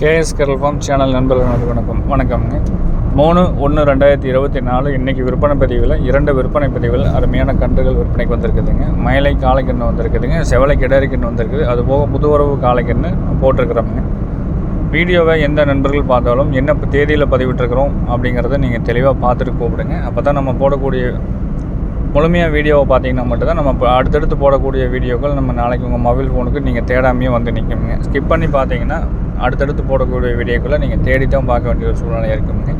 KS கடல் form channel நண்பர்களுக்கு வணக்கம். வணக்கம்ங்க. மூணு ஒன்று ரெண்டாயிரத்தி இருபத்தி நாலு இன்றைக்கி விற்பனை பதிவில் இரண்டு விற்பனை பதிவில் அருமையான கன்றுகள் விற்பனைக்கு வந்திருக்குதுங்க. மயிலை காளைக்கன்று வந்திருக்குதுங்க. செவலை கிடாரிக்கன்று வந்திருக்குது. அதுபோக புதுவரவு காளைக்கன்று போட்டிருக்கிறோம்ங்க. வீடியோவை எந்த நண்பர்கள் பார்த்தாலும் என்ன தேதியில் பதிவிட்டிருக்கிறோம் அப்படிங்கிறத நீங்கள் தெளிவாக பார்த்துட்டு கூப்பிடுங்க. அப்போ தான் நம்ம போடக்கூடிய முழுமையாக வீடியோவை பார்த்தீங்கன்னா மட்டும்தான் நம்ம இப்போ அடுத்தடுத்து போடக்கூடிய வீடியோக்கள் நம்ம நாளைக்கு உங்கள் மொபைல் ஃபோனுக்கு நீங்கள் தேடாமையே வந்து நிற்குங்க ஸ்கிப் பண்ணி பார்த்தீங்கன்னா அடுத்தடுத்து போடக்கூடிய வீடியோக்களை நீங்கள் தேடி தான் பார்க்க வேண்டிய ஒரு சூழ்நிலை இருக்குங்க.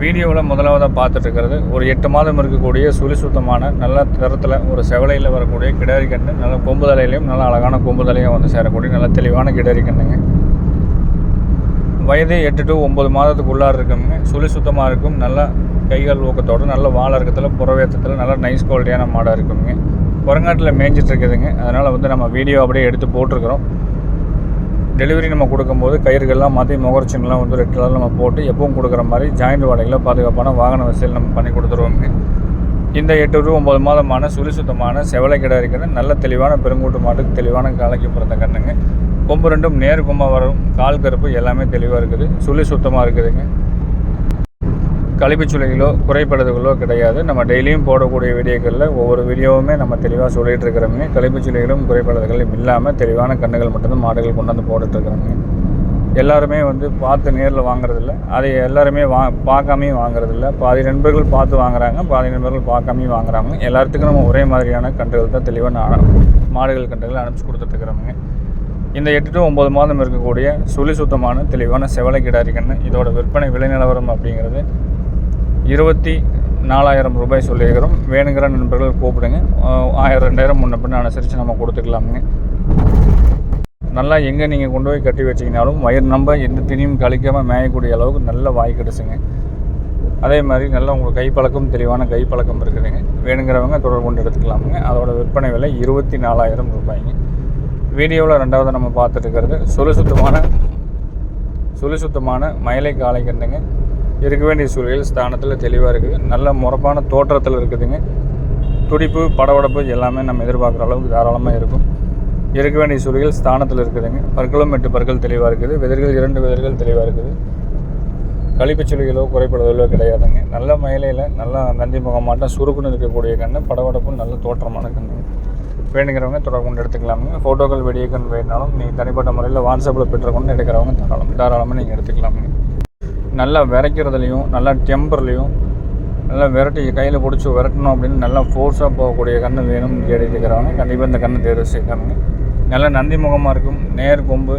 வீடியோவில் முதலாவதாக பார்த்துட்டுருக்கிறது ஒரு எட்டு மாதம் இருக்கக்கூடிய சுழி சுத்தமான நல்ல தரத்தில் ஒரு செவலையில் வரக்கூடிய கிடாரி கன்று நல்ல கொம்பு தலையிலையும் நல்ல அழகான கொம்பு தலையும் வந்து சேரக்கூடிய நல்ல தெளிவான கிடாரி கண்ணுங்க வயது எட்டு டு ஒம்பது மாதத்துக்குள்ளார இருக்குங்க. சுழி சுத்தமாக இருக்கும் நல்ல கைகள் ஊக்கத்தோடு நல்ல வாழ இருக்கத்தில் புறவேத்தத்தில் நல்ல நைஸ் குவாலிட்டியான மாடாக இருக்குங்க. குரங்காட்டில் மேய்ஞ்சிட்ருக்குதுங்க அதனால் வந்து நம்ம வீடியோ அப்படியே எடுத்து போட்டிருக்கிறோம். டெலிவரி நம்ம கொடுக்கும்போது கயிறுகள்லாம் மாற்றி முகர்ச்சின்லாம் வந்து ரெட் கலரில் நம்ம போட்டு எப்பவும் கொடுக்குற மாதிரி ஜாயிண்ட் வாடகையில் பாதுகாப்பான வாகன வசதியில் நம்ம பண்ணி கொடுத்துருவோங்க. இந்த எட்டு டு ஒம்பது மாதமான சுழி சுத்தமான செவலை கிடா இருக்கிற நல்ல தெளிவான பெருங்கூட்டு மாட்டுக்கு தெளிவான காலைக்கு பிறந்த கண்ணுங்க கொம்பு ரெண்டும் நேர் கொம்பாக வரும். கால் கருப்பு எல்லாமே தெளிவாக இருக்குது. சுழி சுத்தமாக இருக்குதுங்க. கழிப்புச்சுளைகளோ சுளைகளோ கிடையாது. நம்ம டெய்லியும் போடக்கூடிய வீடியோக்களில் ஒவ்வொரு வீடியோவுமே நம்ம தெளிவாக சொல்லிகிட்டு இருக்கிறோங்க கழிப்புச்சுளைகளும் இல்லாமல் தெளிவான கண்ணுகள் மட்டும்தான் மாடுகள் கொண்டு வந்து போட்டுட்ருக்குறோங்க எல்லாருமே வந்து பார்த்து நேரில் வாங்குறதில்ல. அதை எல்லாருமே வா பார்க்காமையும் வாங்குறதில்ல. பாதி நண்பர்கள் பார்த்து வாங்குறாங்க பாதி நண்பர்கள் பார்க்காமையும் வாங்குறாங்க. எல்லாத்துக்கும் நம்ம ஒரே மாதிரியான கன்றுகள் தான் தெளிவான மாடுகள் கன்றுகள் அனுப்பிச்சு கொடுத்துட்ருக்குறோங்க இந்த எட்டு டு ஒம்பது மாதம் இருக்கக்கூடிய சுழி சுத்தமான தெளிவான செவலை கிடாரி கன்று இதோட விற்பனை விலை நிலவரம் அப்படிங்கிறது இருபத்தி நாலாயிரம் ரூபாய் சொல்லியிருக்கிறோம். வேணுங்கிற நண்பர்கள் கூப்பிடுங்க. ஆயிரம் ரெண்டாயிரம் முன்ன பின்ன அனுசரித்து நம்ம கொடுத்துக்கலாமுங்க. நல்லா எங்கே நீங்கள் கொண்டு போய் கட்டி வச்சிங்கனாலும் வயிறு நம்ப எந்த திணியும் கழிக்காமல் மேயக்கூடிய அளவுக்கு நல்ல வாய் கிடச்சுங்க அதே மாதிரி நல்லா உங்களுக்கு கைப்பழக்கம் தெளிவான கைப்பழக்கம் இருக்குதுங்க. வேணுங்கிறவங்க தொடர்பு கொண்டு எடுத்துக்கலாமுங்க. அதோட விற்பனை விலை இருபத்தி நாலாயிரம் ரூபாய்ங்க. வீடியோவில் ரெண்டாவது நம்ம பார்த்துட்டு இருக்கிறது சுழி சுத்தமான சுழி சுத்தமான மயிலை காளை கண்டுங்க இருக்க வேண்டிய சூழல் ஸ்தானத்தில் தெளிவாக இருக்குது நல்ல முறப்பான தோற்றத்தில் இருக்குதுங்க. துடிப்பு படபடப்பு எல்லாமே நம்ம எதிர்பார்க்குற அளவுக்கு தாராளமாக இருக்கும். இருக்க வேண்டிய சூழல் ஸ்தானத்தில் இருக்குதுங்க. பற்களும் எட்டு பற்கள் தெளிவாக இருக்குது. விதர்கள் இரண்டு விதர்கள் தெளிவாக இருக்குது. கழிப்பு சுழிகளோ குறைபடுதலோ கிடையாதுங்க. நல்ல மயிலையில் நல்லா நந்தி முகமாட்டம் சுருக்குன்னு இருக்கக்கூடிய கண்ணு படபடப்பும் நல்ல தோற்றமான கண்ணு. வேணுங்கிறவங்க தொடர்பு கொண்டு எடுத்துக்கலாமுங்க. ஃபோட்டோக்கள் வீடியோக்கள் வேணாலும் நீங்கள் தனிப்பட்ட முறையில் வாட்ஸ்அப்பில் பெற்றுக்கொண்டு எடுக்கிறவங்க தாராளம் தாராளமாக நீங்கள் எடுத்துக்கலாமுங்க. நல்லா விரைக்கிறதுலையும் நல்லா டெம்பர்லேயும் நல்லா விரட்டி கையில் பிடிச்சி விரட்டணும் அப்படின்னு நல்லா ஃபோர்ஸாக போகக்கூடிய கன்று வேணும்னு கேட்டுக்கிறவங்க கண்டிப்பாக இந்த கன்று தேர்வு செய்யலாமுங்க நல்லா நந்தி முகமாக இருக்கும் நேர் கொம்பு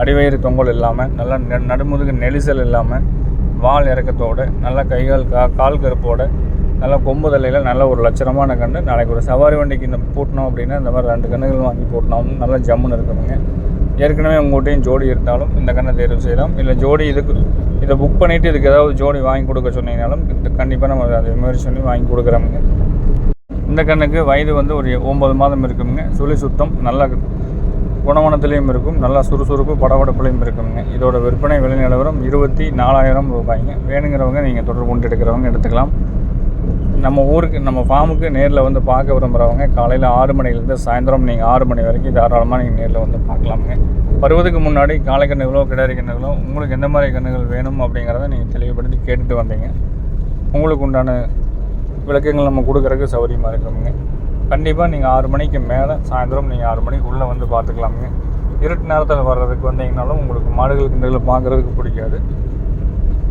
அடிவயிறு தொங்கல் இல்லாமல் நல்லா நெ நடுமுதுகு நெரிசல் இல்லாமல் வால் இறக்கத்தோடு நல்லா கைகால் கா கால் கருப்போடு நல்லா கொம்பு தலையில் நல்ல ஒரு லட்சணமான கன்று நாளைக்கு ஒரு சவாரி வண்டிக்கு இந்த பூட்டினோம் அப்படின்னா இந்த மாதிரி ரெண்டு கன்றுகள் வாங்கி பூட்டினோம் நல்லா ஜம்முன்னு இருக்கணுங்க ஏற்கனவே உங்கள்கிட்டையும் ஜோடி இருந்தாலும் இந்த கண்ணை தேர்வு செய்யலாம். இல்லை ஜோடி இதுக்கு இதை புக் பண்ணிவிட்டு இதுக்கு ஏதாவது ஜோடி வாங்கி கொடுக்க சொன்னீங்கனாலும் கண்டிப்பாக நம்ம அதை மாதிரி சொல்லி வாங்கி கொடுக்குறோமுங்க. இந்த கண்ணுக்கு வயது வந்து ஒரு ஒம்பது மாதம் இருக்குங்க சுழி சுத்தம் நல்ல குணவனத்துலேயும் இருக்கும் நல்லா சுறுசுறுப்பு படபடப்புலையும் இருக்குங்க இதோட விற்பனை விலை நிலவரம் இருபத்தி நாலாயிரம் ரூபாய்ங்க. வேணுங்கிறவங்க நீங்கள் தொடர்பு கொண்டு எடுக்கிறவங்க எடுத்துக்கலாம். நம்ம ஊருக்கு நம்ம ஃபார்முக்கு நேரில் வந்து பார்க்க விரும்புகிறவங்க காலையில் ஆறு மணிலேருந்து சாயந்தரம் நீங்கள் ஆறு மணி வரைக்கும் தாராளமாக நீங்கள் நேரில் வந்து பார்க்கலாமுங்க. வருவதுக்கு முன்னாடி காலை கண்ணுகளோ கிடாரி கண்ணுகளோ உங்களுக்கு எந்த மாதிரி கண்ணுகள் வேணும் அப்படிங்கிறத நீங்கள் தெளிவுபடுத்தி கேட்டுட்டு வந்தீங்க. உங்களுக்கு உண்டான விளக்கங்கள் நம்ம கொடுக்குறதுக்கு சௌகரியமாக இருக்குங்க. கண்டிப்பாக நீங்கள் ஆறு மணிக்கு மேலே சாயந்தரம் நீங்கள் ஆறு மணிக்கு உள்ளே வந்து பார்த்துக்கலாமுங்க. இருட்டு நேரத்தில் வர்றதுக்கு வந்தீங்கனாலும் உங்களுக்கு மாடுகள் கிண்டுகளை பார்க்குறதுக்கு பிடிக்காது.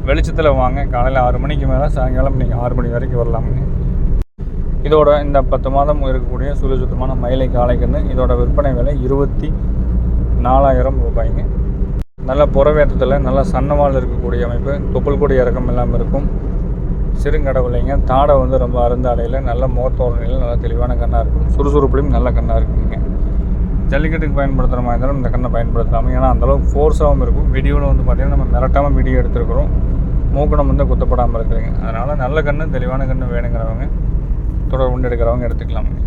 வெளிச்சத்தில் வாங்க. காலையில் ஆறு மணிக்கு மேலே சாயங்காலம் நீங்கள் ஆறு மணி வரைக்கும் வரலாமுங்க இதோட இந்த பத்து மாதம் இருக்கக்கூடிய சுழி சுத்தமான மயிலை காளைக்கன்று இதோட விற்பனை விலை இருபத்தி நாலாயிரம் ரூபாய்ங்க. நல்ல புறவேற்றத்தில் நல்ல சன்னவால் இருக்கக்கூடிய அமைப்பு. தொப்புள் கொடி இறக்கம் இல்லாமல் இருக்கும். சிறுங்கடவுளைங்க தாடை வந்து ரொம்ப அருந்த அடையில் நல்ல முகத்தோரணையில் நல்ல தெளிவான கண்ணாக இருக்கும். சுறுசுறுப்புலையும் நல்ல கண்ணாக இருக்குங்க. ஜல்லிக்கட்டுக்கு பயன்படுத்துகிற மாதிரி இருந்தாலும் இந்த கண்ணை பயன்படுத்தாமல் ஏன்னா அந்தளவுக்கு ஃபோர்ஸாகவும் இருக்கும். வீடியோவில் வந்து பார்த்திங்கன்னா நம்ம மிரட்டாமல் வீடியோ எடுத்துருக்குறோம். மூக்கணம் வந்து குத்தப்படாமல் இருக்கிறீங்க. அதனால் நல்ல கண்ணு தெளிவான கண்ணு வேணுங்கிறவங்க தொடர் உண்டு எடுக்கிறவங்க எடுத்துக்கலாமுங்க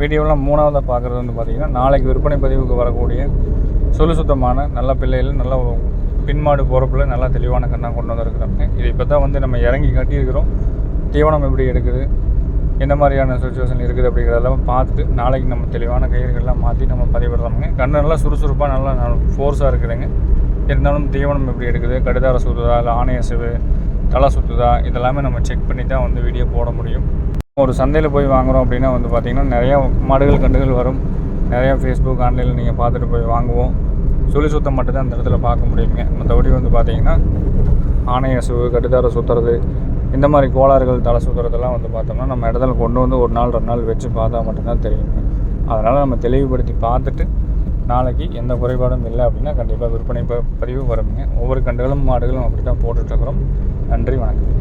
வீடியோவில் மூணாவதாக பார்க்குறது வந்து பார்த்திங்கன்னா நாளைக்கு விற்பனை பதிவுக்கு வரக்கூடிய சுழு சுத்தமான நல்ல பிள்ளைகள் நல்ல பின்மாடு போகிறப்பில் நல்லா தெளிவான கண்ணாக கொண்டு வந்திருக்கிறோங்க இது இப்போ தான் வந்து நம்ம இறங்கி கட்டியிருக்கிறோம். தீவனம் எப்படி எடுக்குது என்ன மாதிரியான சுச்சுவேஷன் இருக்குது அப்படிங்கிறதெல்லாம் பார்த்துட்டு நாளைக்கு நம்ம தெளிவான கயிறுகள்லாம் மாற்றி நம்ம பதிவிடுறோமுங்க. கண்ணு நல்லா சுறுசுறுப்பாக நல்லா ஃபோர்ஸாக இருக்குதுங்க. இருந்தாலும் தீவனம் எப்படி இருக்குது கடுதார சுற்றுதா இல்லை ஆணைய சிவு தலை சுற்றுதா இதெல்லாமே நம்ம செக் பண்ணி தான் வந்து வீடியோ போட முடியும். ஒரு சந்தையில் போய் வாங்குகிறோம் அப்படின்னா வந்து பார்த்திங்கன்னா நிறையா மாடுகள் கண்டுகள் வரும். நிறையா ஃபேஸ்புக் ஆன்லைனில் நீங்கள் பார்த்துட்டு போய் வாங்குவோம். சுழி சுத்தம் மட்டும்தான் அந்த இடத்துல பார்க்க முடியுங்க. மற்றபடி வந்து பார்த்திங்கன்னா ஆணைய சுவு கட்டுத்தார சுற்றுறது இந்த மாதிரி கோளாறுகள் தலை சுற்றுறதெல்லாம் வந்து பார்த்தோம்னா நம்ம இடத்துல கொண்டு வந்து ஒரு நாள் ரெண்டு நாள் வச்சு பார்த்தா மட்டும்தான் தெரியுங்க. அதனால் நம்ம தெளிவுபடுத்தி பார்த்துட்டு நாளைக்கு எந்த குறைபாடும் இல்லை அப்படின்னா கண்டிப்பாக விற்பனை ப- பதிவு வருங்க ஒவ்வொரு கண்டுகளும் மாடுகளும் அப்படி தான் போட்டுட்ருக்குறோம் நன்றி வணக்கம்.